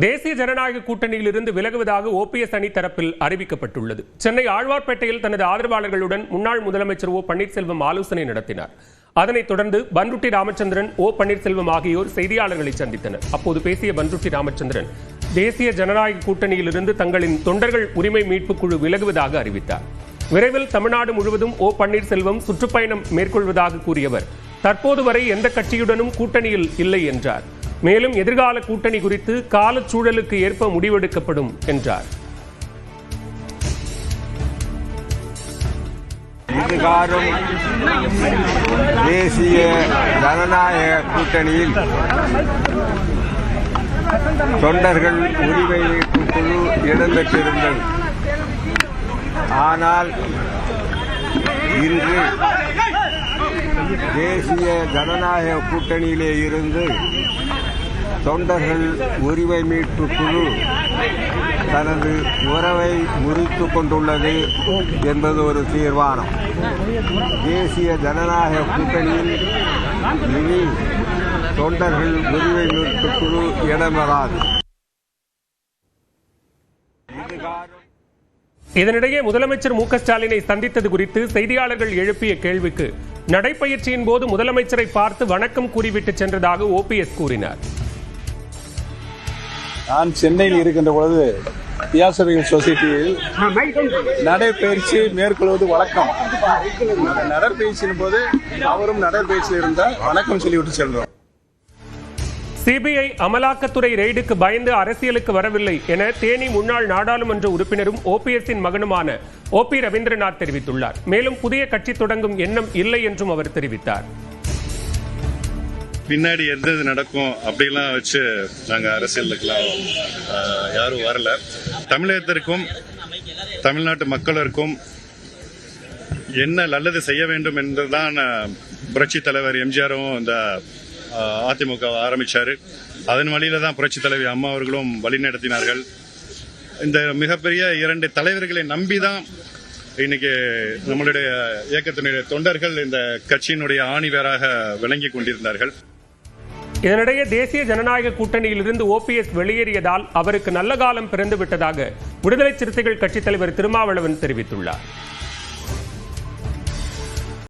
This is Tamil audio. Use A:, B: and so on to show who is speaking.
A: தேசிய ஜனநாயக கூட்டணியிலிருந்து விலகுவதாக ஓபிஎஸ் அணி தரப்பில் அறிவிக்கப்பட்டுள்ளது. சென்னை ஆழ்வார்பேட்டையில் தனது ஆதரவாளர்களுடன் முன்னாள் முதலமைச்சர் ஓ பன்னீர்செல்வம் ஆலோசனை நடத்தினார். அதனைத் தொடர்ந்து பன்ருட்டி ராமச்சந்திரன் ஓ பன்னீர்செல்வம் ஆகியோர் செய்தியாளர்களை சந்தித்தனர். அப்போது பேசிய பன்ருட்டி ராமச்சந்திரன் தேசிய ஜனநாயக கூட்டணியிலிருந்து தங்களின் தொண்டர்கள் உரிமை மீட்புக் குழு விலகுவதாக அறிவித்தார். விரைவில் தமிழ்நாடு முழுவதும் ஓ பன்னீர்செல்வம் சுற்றுப்பயணம் மேற்கொள்வதாக கூறியவர் தற்போது வரை எந்த கட்சியுடனும் கூட்டணியில் இல்லை என்றார். மேலும் எதிர்கால கூட்டணி குறித்து காலச்சூழலுக்கு ஏற்ப முடிவெடுக்கப்படும் என்றார்.
B: இதுகாரும் தேசிய ஜனநாயக கூட்டணியில் தொண்டர்கள் உரிமை குழு இடம்பெற்றிருந்தது. ஆனால் இன்று தேசிய ஜனநாயக கூட்டணியிலே இருந்து தொண்டர்கள் உரிமை மீட்பு குழு தனது உறவை முறித்து கொண்டுள்ளது என்பது ஒரு தீர்மானம். தேசிய ஜனநாயக கூட்டணியில் இனி தொண்டர்கள் உரிமை மீட்பு குழு இடம்பெறாது.
A: இதனிடையே முதலமைச்சர் மு ஸ்டாலினை சந்தித்தது குறித்து செய்தியாளர்கள் எழுப்பிய கேள்விக்கு நடைப்பயிற்சியின் போது முதலமைச்சரை பார்த்து வணக்கம் கூறிவிட்டு சென்றதாக ஓபிஎஸ் கூறினார்.
C: நான் சென்னையில் இருக்கின்ற பொழுது தியாசபிகள் சொசைட்டியில் நடைபயிற்சி மேற்கொள்வது வழக்கம். அந்த நடைப்பயிற்சியின் போது அவரும் நடைப்பயிற்சியில் இருந்தால் வணக்கம் சொல்லிவிட்டு செல்றோம்
A: சிபிஐ அமலாக்கத்துறை ரெய்டுக்கு பயந்து அரசியலுக்கு வரவில்லை என தேனி முன்னாள் நாடாளுமன்ற உறுப்பினரும் ஓபிஎஸ்ஸின் மகனுமான ஓ பி ரவீந்திரநாத் தெரிவித்துள்ளார். மேலும் புதிய கட்சி தொடங்கும் எண்ணம் இல்லை என்றும் அவர் தெரிவித்தார்.
D: பின்னாடி எந்த இது நடக்கும் அப்படிலாம் வச்சு நாங்கள் அரசியலுக்கெல்லாம் யாரும் வரல. தமிழகத்திற்கும் தமிழ்நாட்டு மக்களுக்கும் என்ன நல்லது செய்ய வேண்டும் என்றுதான் தான் புரட்சி தலைவர் எம்ஜிஆரும் இந்த அதிமுக ஆரம்பித்தார் ஆரம்பிச்சாரு. அதன் வழியில தான் புரட்சி தலைவி அம்மா அவர்களும் வழிநடத்தினார்கள் இந்த மிகப்பெரிய இரண்டு தலைவர்களை நம்பி தான் இன்னைக்கு நம்மளுடைய இயக்கத்தினுடைய தொண்டர்கள் இந்த கட்சியினுடைய ஆணிவேராக விளங்கி கொண்டிருந்தார்கள்.
A: இதனிடையே தேசிய ஜனநாயக கூட்டணியிலிருந்து ஓபிஎஸ் வெளியேறியதால் அவருக்கு நல்ல காலம் பிறந்து விட்டதாக விடுதலை சிறுத்தைகள் கட்சித் தலைவர் திருமாவளவன் தெரிவித்துள்ளார்.